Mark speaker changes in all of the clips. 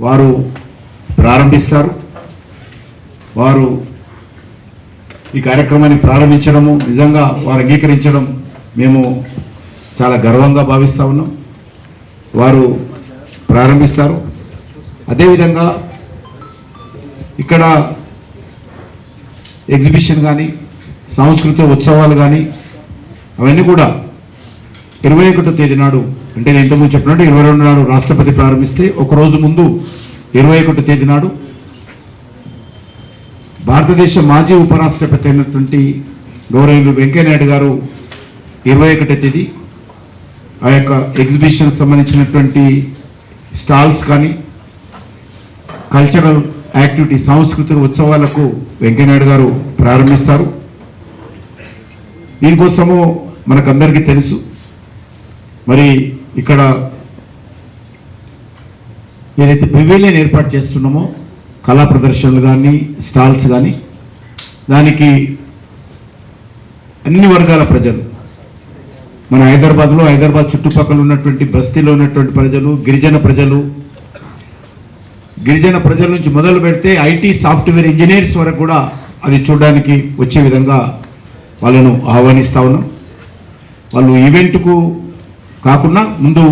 Speaker 1: వారు ప్రారంభిస్తారు. వారు ఈ కార్యక్రమాన్ని ప్రారంభించడము నిజంగా వారు అంగీకరించడం మేము చాలా గర్వంగా భావిస్తూ ఉన్నాం. వారు ప్రారంభిస్తారు. అదేవిధంగా ఇక్కడ ఎగ్జిబిషన్ కానీ సాంస్కృతిక ఉత్సవాలు కానీ అవన్నీ కూడా ఇరవై ఒకటో తేదీ నాడు అంటే నేను ఇంతకుముందు చెప్పినట్టు ఇరవై రెండు నాడు రాష్ట్రపతి ప్రారంభిస్తే ఒకరోజు ముందు ఇరవై ఒకటో తేదీ నాడు భారతదేశ మాజీ ఉపరాష్ట్రపతి అయినటువంటి గౌరవులు వెంకయ్యనాయుడు గారు ఇరవై ఒకటో తేదీ ఆ యొక్క ఎగ్జిబిషన్ సంబంధించినటువంటి స్టాల్స్ కానీ కల్చరల్ యాక్టివిటీ సాంస్కృతిక ఉత్సవాలకు వెంకయ్యనాయుడు గారు ప్రారంభిస్తారు. దీనికోసము మనకందరికీ తెలుసు మరి ఇక్కడ ఏదైతే పెవిలియన్ ఏర్పాటు చేస్తున్నామో కళా ప్రదర్శనలు కానీ స్టాల్స్ కానీ దానికి అన్ని వర్గాల ప్రజలు మన హైదరాబాద్లో హైదరాబాద్ చుట్టుపక్కల ఉన్నటువంటి బస్తీలో ఉన్నటువంటి ప్రజలు గిరిజన ప్రజలు గిరిజన ప్రజల నుంచి మొదలు పెడితే ఐటీ సాఫ్ట్వేర్ ఇంజనీర్స్ వరకు కూడా అది చూడడానికి వచ్చే విధంగా వాళ్ళను ఆహ్వానిస్తా ఉన్నాం. వాళ్ళు ఈవెంట్కు కాకుండా ముందు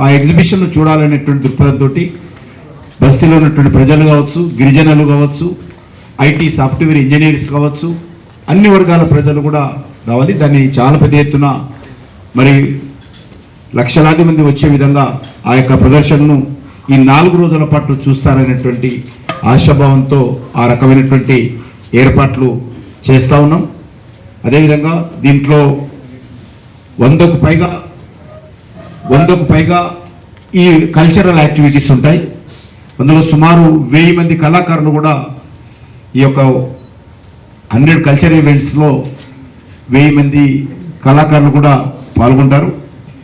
Speaker 1: ఆ ఎగ్జిబిషన్ చూడాలనేటువంటి దృక్పథంతో బస్తీలో ఉన్నటువంటి ప్రజలు కావచ్చు గిరిజనులు కావచ్చు ఐటీ సాఫ్ట్వేర్ ఇంజనీర్స్ కావచ్చు అన్ని వర్గాల ప్రజలు కూడా రావాలి. దాన్ని చాలా పెద్ద ఎత్తున మరి లక్షలాది మంది వచ్చే విధంగా ఆ యొక్క ప్రదర్శనను ఈ నాలుగు రోజుల పాటు చూస్తారనేటువంటి ఆశాభావంతో ఆ రకమైనటువంటి ఏర్పాట్లు చేస్తూ ఉన్నాం. అదేవిధంగా దీంట్లో వందకు పైగా వందకు పైగా ఈ కల్చరల్ యాక్టివిటీస్ ఉంటాయి. అందులో సుమారు వెయ్యి మంది కళాకారులు కూడా ఈ యొక్క హండ్రెడ్ కల్చర్ ఈవెంట్స్లో వెయ్యి మంది కళాకారులు కూడా పాల్గొంటారు.